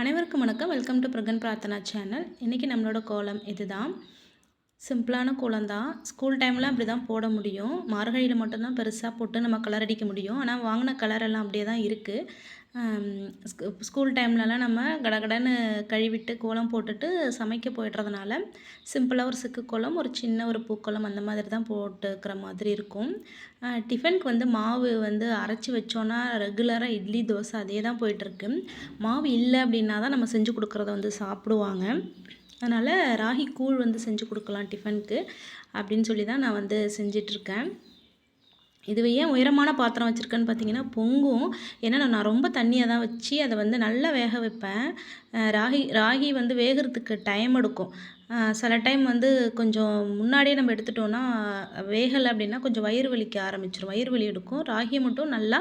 அனைவருக்கும் வணக்கம். Welcome to பிரகன் பிரார்த்தனா சேனல் இன்றைக்கி நம்மளோட கோலம் இதுதான். சிம்பிளான கோலம் தான் ஸ்கூல் டைமில் அப்படி தான் போட முடியும். மார்கழியில் மட்டும்தான் பெருசாக போட்டு நம்ம கலர் அடிக்க முடியும். ஆனால் வாங்கின கலர் எல்லாம் அப்படியே தான் இருக்குது ஸ்கூல் டைம்லலாம் நம்ம கடகடன்னு கழுவிட்டு கோலம் போட்டுட்டு சமைக்க போயிடுறதுனால சிம்பிளாக ஒரு சிக்கு கோலம் ஒரு சின்ன ஒரு பூக்கோலம் அந்த மாதிரி தான் போட்டுக்கிற மாதிரி இருக்கும். டிஃபனுக்கு வந்து மாவு வந்து அரைச்சி வச்சோன்னா ரெகுலராக இட்லி தோசை அதே தான் போயிட்டுருக்கு. மாவு இல்லை அப்படின்னா தான் நம்ம செஞ்சு கொடுக்குறத வந்து சாப்பிடுவாங்க. அதனால் ராகி கூழ் வந்து செஞ்சு கொடுக்கலாம் டிஃபனுக்கு அப்படின்னு சொல்லி தான் நான் வந்து செஞ்சிட்ருக்கேன் இது ஏன் உயரமான பாத்திரம் வச்சுருக்கேன்னு பார்த்தீங்கன்னா பொங்கும். ஏன்னா நான் ரொம்ப தண்ணியாக தான் வச்சு அதை வந்து நல்லா வேக வைப்பேன். ராகி ராகி வந்து வேகிறதுக்கு டைம் எடுக்கும். சில டைம் வந்து கொஞ்சம் முன்னாடியே நம்ம எடுத்துட்டோன்னா வேகலை அப்படின்னா கொஞ்சம் வயிறு வலிக்க ஆரம்பிச்சிடும் வயிறு வலி எடுக்கும். ராகியை மட்டும் நல்லா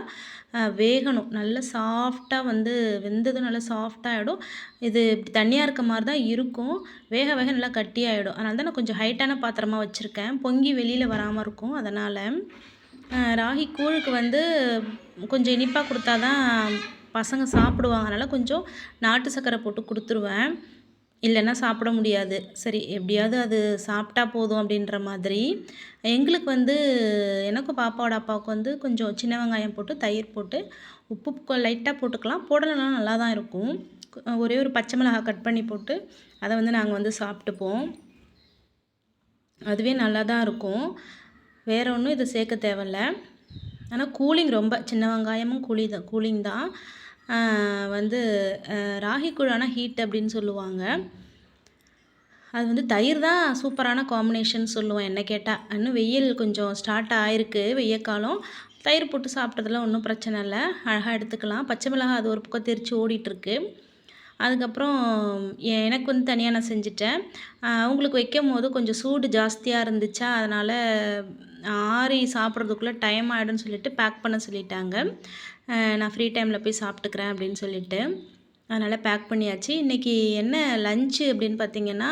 வேகணும். நல்லா சாஃப்டாக வந்து வெந்ததும் நல்லா சாஃப்டாகிடும் இது தண்ணியாக இருக்க மாதிரி தான் இருக்கும். வேக வேக நல்லா கட்டியாகிடும் அதனால தான் நான் கொஞ்சம் ஹைட்டான பாத்திரமாக வச்சுருக்கேன். பொங்கி வெளியில் வராமல் இருக்கும். அதனால் ராகி கூழுக்கு வந்து கொஞ்சம் இனிப்பாக கொடுத்தா தான் பசங்க சாப்பிடுவாங்க அதனால் கொஞ்சம் நாட்டு சர்க்கரை போட்டு கொடுத்துருவேன். இல்லைன்னா சாப்பிட முடியாது. சரி எப்படியாவது அது சாப்பிட்டா போதும் அப்படின்ற மாதிரி. எங்களுக்கு வந்து எனக்கும் பாப்பாவோட அப்பாவுக்கு வந்து கொஞ்சம் சின்ன வெங்காயம் போட்டு தயிர் போட்டு உப்பு லைட்டாக போட்டுக்கலாம். போடலைன்னா நல்லா தான் இருக்கும். ஒரே ஒரு பச்சை மிளகாய் கட் பண்ணி போட்டு அதை வந்து நாங்கள் வந்து சாப்பிட்டுப்போம். அதுவே நல்லா தான் இருக்கும். வேறு ஒன்றும் இது சேர்க்க தேவையில்ல. ஆனால் கூலிங் ரொம்ப சின்ன வெங்காயமும் கூலி தான் கூலிங் தான். வந்து ராகி கூழானா ஹீட் அப்படின்னு சொல்லுவாங்க. அது வந்து தயிர் தான் சூப்பரான காம்பினேஷன் சொல்லுவோம் என்ன கேட்டால் இன்னும் வெயில் கொஞ்சம் ஸ்டார்ட் ஆகிருக்கு வெய்ய காலம். தயிர் போட்டு சாப்பிட்டதெல்லாம் ஒன்றும் பிரச்சனை இல்லை. அழகாக எடுத்துக்கலாம். பச்சை மிளகாய் அது ஒரு பக்கம் தெரித்து ஓடிட்டுருக்கு. அதுக்கப்புறம் எனக்கு வந்து தனியாக நான் செஞ்சுட்டேன். அவங்களுக்கு வைக்கும் போது கொஞ்சம் சூடு ஜாஸ்தியாக இருந்துச்சா அதனால் ஆறி சாப்பிட்றதுக்குள்ளே டைம் ஆகிடும்னு சொல்லிட்டு பேக் பண்ண சொல்லிட்டாங்க. நான் ஃப்ரீ டைமில் போய் சாப்பிட்டுக்கிறேன் அப்படின்னு சொல்லிட்டு. அதனால் பேக் பண்ணியாச்சு. இன்றைக்கி என்ன லஞ்சு அப்படின்னு பார்த்திங்கன்னா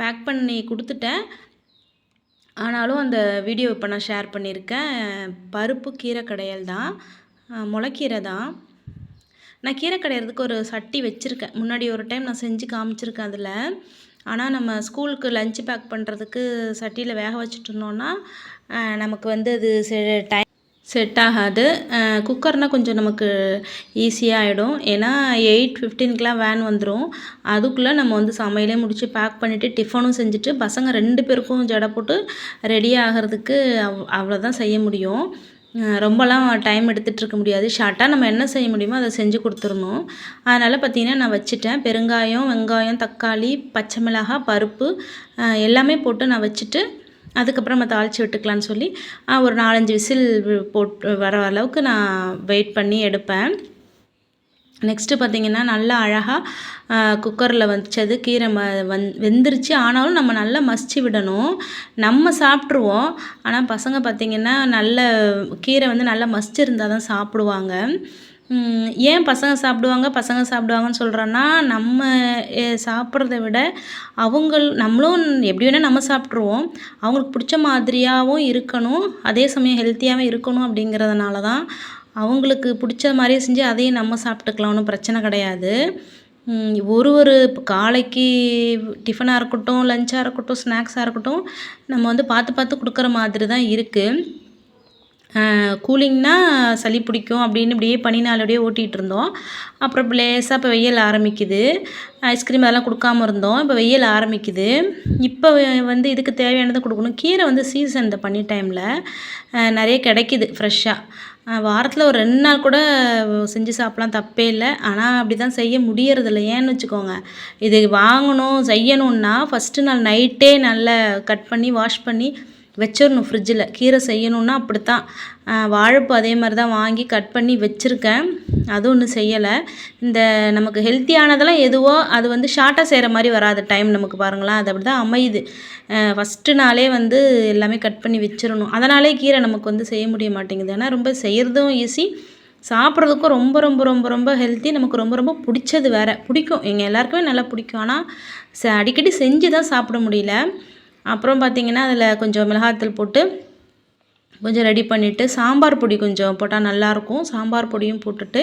பேக் பண்ணி கொடுத்துட்டேன். ஆனாலும் அந்த வீடியோ இப்போ நான் ஷேர் பண்ணியிருக்கேன். பருப்பு கீரை கடையல் தான். முளைக்கீரை தான். நான் கீரை கடையிறதுக்கு ஒரு சட்டி வச்சுருக்கேன். முன்னாடி ஒரு டைம் நான் செஞ்சு காமிச்சிருக்கேன் அதில். ஆனால் நம்ம ஸ்கூலுக்கு லஞ்ச் பேக் பண்ணுறதுக்கு சட்டியில் வேக வச்சுட்டு இருந்தோன்னா நமக்கு வந்து அது டைம் செட் ஆகாது. குக்கர்னால் கொஞ்சம் நமக்கு ஈஸியாக ஆகிடும் ஏன்னா எயிட் ஃபிஃப்டீனுக்கெலாம் வேன் வந்துடும் அதுக்குள்ளே நம்ம வந்து சமையலே முடித்து பேக் பண்ணிவிட்டு டிஃபனும் செஞ்சுட்டு பசங்க ரெண்டு பேருக்கும் ஜடை போட்டு ரெடி ஆகிறதுக்கு அவ் அவ்வளோதான் செய்ய முடியும். ரொம்பலாம் டைம் எடுத்துகிட்டு இருக்க முடியாது ஷார்ட்டாக நம்ம என்ன செய்ய முடியுமோ அதை செஞ்சு கொடுத்துடணும். அதனால் பார்த்திங்கன்னா நான் வச்சுட்டேன். பெருங்காயம் வெங்காயம் தக்காளி பச்சை மிளகாய் பருப்பு எல்லாமே போட்டு நான் வச்சுட்டு அதுக்கப்புறம் நம்ம தாளித்து விட்டுக்கலான்னு சொல்லி ஒரு நாலஞ்சு விசில் போட்டு வர அளவுக்கு நான் வெயிட் பண்ணி எடுப்பேன். நெக்ஸ்ட்டு பார்த்திங்கன்னா நல்லா அழகாக குக்கரில் வச்சது கீரை ம வந் வெந்துருச்சு. ஆனாலும் நம்ம நல்லா மசிச்சு விடணும். நம்ம சாப்பிட்ருவோம் ஆனால் பசங்க பார்த்திங்கன்னா நல்ல கீரை வந்து நல்லா மசிச்சிருந்தால் தான் சாப்பிடுவாங்க. ஏன் பசங்க சாப்பிடுவாங்க? பசங்க சாப்பிடுவாங்கன்னு சொல்கிறோன்னா நம்ம சாப்பிட்றத விட அவங்கள் நம்மளும் எப்படி வேணால் நம்ம சாப்பிட்ருவோம் அவங்களுக்கு பிடிச்ச மாதிரியாகவும் இருக்கணும். அதே சமயம் ஹெல்த்தியாகவும் இருக்கணும் அப்படிங்கிறதுனால தான் அவங்களுக்கு பிடிச்ச மாதிரியே செஞ்சு அதையும் நம்ம சாப்பிட்டுக்கலாம் ஒன்றும் பிரச்சனை கிடையாது. ஒரு ஒரு இப்போ காலைக்கு டிஃபனாக இருக்கட்டும் லஞ்சாக இருக்கட்டும் ஸ்நாக்ஸாக இருக்கட்டும் நம்ம வந்து பார்த்து பார்த்து கொடுக்குற மாதிரி தான் இருக்குது கூலிங்னா சளி பிடிக்கும் அப்படின்னு இப்படியே பனினாலோடையே ஓட்டிகிட்டு இருந்தோம் அப்புறம் லேசாக இப்போ வெயில் ஆரம்பிக்குது. ஐஸ்கிரீம் அதெல்லாம் கொடுக்காம இருந்தோம். இப்போ வெயில் ஆரம்பிக்குது. இப்போ வந்து இதுக்கு தேவையானதை கொடுக்கணும். கீரை வந்து சீசன் இந்த பனி டைமில் நிறைய கிடைக்கிது ஃப்ரெஷ்ஷாக வாரத்தில் ஒரு ரெண்டு நாள் கூட செஞ்சு சாப்பிட்லாம் தப்பே இல்லை. ஆனால் அப்படி தான் செய்ய முடியறதில்ல. ஏன்னு வச்சுக்கோங்க. இது வாங்கணும் செய்யணுன்னா ஃபஸ்ட்டு நாள் நைட்டே நல்லா கட் பண்ணி வாஷ் பண்ணி வச்சிடணும் ஃப்ரிட்ஜில் கீரை செய்யணுன்னா அப்படித்தான். வாழைப்பூ அதே மாதிரி தான் வாங்கி கட் பண்ணி வச்சுருக்கேன். அதுவும் ஒன்றும் செய்யலை. இந்த நமக்கு ஹெல்த்தியானதெல்லாம் எதுவோ அது வந்து ஷார்ட்டாக செய்கிற மாதிரி வராது. டைம் நமக்கு பாருங்களேன். அது அப்படி தான் அமையுது ஃபஸ்ட்டு நாளே வந்து எல்லாமே கட் பண்ணி வச்சிடணும் அதனாலே கீரை நமக்கு வந்து செய்ய முடிய மாட்டேங்குது. ஏன்னா ரொம்ப செய்கிறதும் ஈஸி சாப்பிட்றதுக்கும் ரொம்ப ரொம்ப ரொம்ப ரொம்ப ஹெல்த்தி நமக்கு ரொம்ப ரொம்ப பிடிச்சது வேறு. பிடிக்கும். எங்கள் எல்லாருக்குமே நல்லா பிடிக்கும். ஆனால் ச அடிக்கடி செஞ்சு தான் சாப்பிட முடியல. அப்புறம் பார்த்திங்கன்னா அதில் கொஞ்சம் மிளகாத்தூள் போட்டு கொஞ்சம் ரெடி பண்ணிவிட்டு சாம்பார் பொடி கொஞ்சம் போட்டால் நல்லாயிருக்கும். சாம்பார் பொடியும் போட்டுட்டு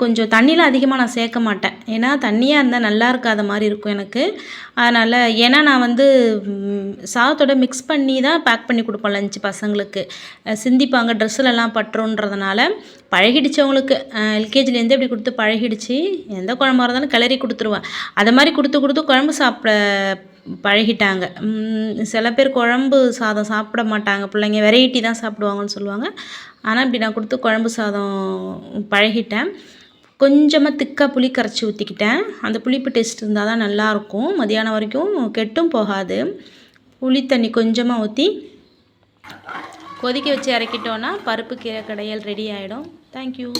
கொஞ்சம் தண்ணியெலாம் அதிகமாக நான் சேர்க்க மாட்டேன். ஏன்னா தண்ணியாக இருந்தால் நல்லா இருக்காத மாதிரி இருக்கும் எனக்கு. அதனால் ஏன்னா நான் வந்து சாதத்தோட மிக்ஸ் பண்ணி தான் பேக் பண்ணி கொடுப்பேன் லஞ்சு பசங்களுக்கு. சிந்திப்பாங்க ட்ரெஸ்ஸுலலாம் பட்டுறோன்றதுனால பழகிடுச்சவங்களுக்கு. எல்கேஜிலேருந்து இப்படி கொடுத்து பழகிடுச்சு. எந்த குழம்பா இருந்தாலும் கிளறி கொடுத்துருவேன். அதை மாதிரி கொடுத்து கொடுத்து குழம்பு சாப்பிட பழகிட்டாங்க. சில பேர் குழம்பு சாதம் சாப்பிட மாட்டாங்க. பிள்ளைங்க வெரைட்டி தான் சாப்பிடுவாங்கன்னு சொல்லுவாங்க. ஆனால் இப்படி நான் கொடுத்து குழம்பு சாதம் பழகிட்டேன். கொஞ்சமாக திக்காக புளி கரைச்சி ஊற்றிக்கிட்டேன் அந்த புளிப்பு டேஸ்ட் இருந்தால் தான் நல்லாயிருக்கும். மதியானம் வரைக்கும் கெட்டும் போகாது. புளி தண்ணி கொஞ்சமாக ஊற்றி கொதிக்க வச்சு இறக்கிட்டோன்னா பருப்பு கீரை கடையல் ரெடி ஆகிடும் தேங்க்யூ